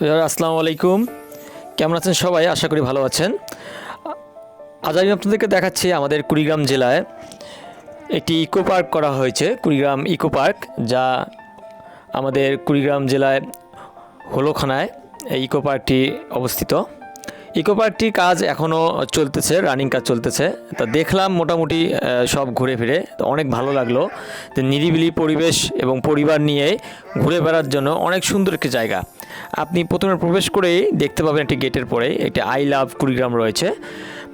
আসসালামু আলাইকুম। কেমন আছেন সবাই? আশা করি ভালো আছেন। আজ আমি আপনাদেরকে দেখাচ্ছি আমাদের কুড়িগ্রাম জেলায় একটি ইকো পার্ক করা হয়েছে, কুড়িগ্রাম ইকো পার্ক, যা আমাদের কুড়িগ্রাম জেলায় হলোখানায় এই ইকো পার্কটি অবস্থিত। ইকো পার্কটির কাজ এখনও চলতেছে, রানিং কাজ চলতেছে। তা দেখলাম মোটামুটি সব ঘুরে ফিরে। তো অনেক ভালো লাগল যে নিরিবিলি পরিবেশ এবং পরিবার নিয়ে ঘুরে বেড়ার জন্য অনেক সুন্দর একটি জায়গা। আপনি প্রথমে প্রবেশ করেই দেখতে পাবেন একটি গেটের পরে একটি আই লাভ কুড়িগ্রাম রয়েছে।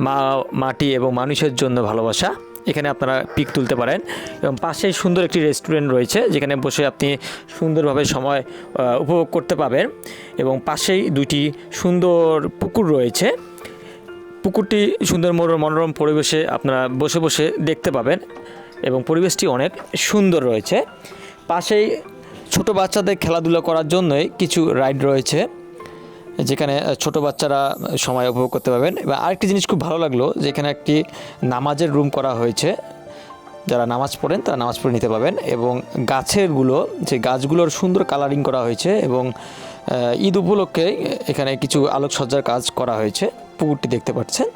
মা, মাটি এবং মানুষের জন্য ভালোবাসা। এখানে আপনারা পিক তুলতে পারেন এবং পাশেই সুন্দর একটি রেস্টুরেন্ট রয়েছে, যেখানে বসে আপনি সুন্দরভাবে সময় উপভোগ করতে পাবেন এবং পাশেই দুটি সুন্দর পুকুর রয়েছে। পুকুরটি সুন্দর মনোরম পরিবেশে আপনারা বসে বসে দেখতে পাবেন এবং পরিবেশটি অনেক সুন্দর রয়েছে। পাশেই ছোট বাচ্চাদের খেলাধুলা করার জন্যই কিছু রাইড রয়েছে, যেখানে ছোট বাচ্চারা সময় উপভোগ করতে পারবেন। এবং আরেকটি জিনিস খুব ভালো লাগল যে এখানে একটি নামাজের রুম করা হয়েছে। যারা নামাজ পড়েন, তারা নামাজ পড়ে নিতে পারবেন এবং গাছেরগুলো, যে গাছগুলোর সুন্দর কালারিং করা হয়েছে এবং ঈদ উপলক্ষে এখানে কিছু আলোকসজ্জার কাজ করা হয়েছে। পুকুরটি দেখতে পাচ্ছেন।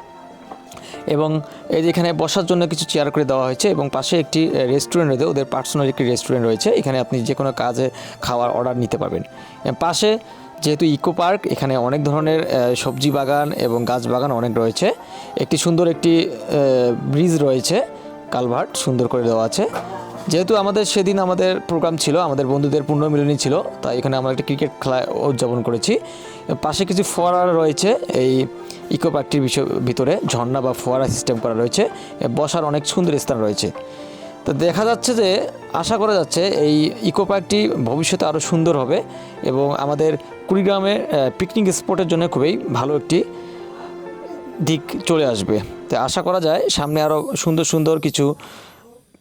এবং এই যে এখানে বসার জন্য কিছু চেয়ার করে দেওয়া হয়েছে এবং পাশে একটি রেস্টুরেন্ট রয়েছে, ওদের পার্সোনাল একটি রেস্টুরেন্ট রয়েছে। এখানে আপনি যে কোনো কাজে খাওয়ার অর্ডার নিতে পারবেন। পাশে যেহেতু ইকো পার্ক এখানে অনেক ধরনের সবজি বাগান এবং গাছ বাগান অনেক রয়েছে। একটি সুন্দর একটি ব্রিজ রয়েছে, কালভার্ট সুন্দর করে দেওয়া আছে। যেহেতু আমাদের সেদিন আমাদের প্রোগ্রাম ছিল, আমাদের বন্ধুদের পূর্ণমিলনী ছিল, তাই এখানে আমরা একটা ক্রিকেট খেলা উদযাপন করেছি। পাশে কিছু ফোয়ারা রয়েছে, এই ইকো পার্কটির ভিতরে ঝর্ণা বা ফোয়ারা সিস্টেম করা রয়েছে বসার অনেক সুন্দর স্থান রয়েছে। তো দেখা যাচ্ছে যে, আশা করা যাচ্ছে এই ইকো পার্কটি ভবিষ্যতে আরও সুন্দর হবে এবং আমাদের কুড়িগ্রামে পিকনিক স্পটের জন্য খুবই ভালো একটি দিক চলে আসবে। তো আশা করা যায় সামনে আরও সুন্দর সুন্দর কিছু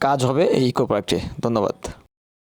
কাজ হবে এই ইকো পার্কে ধন্যবাদ।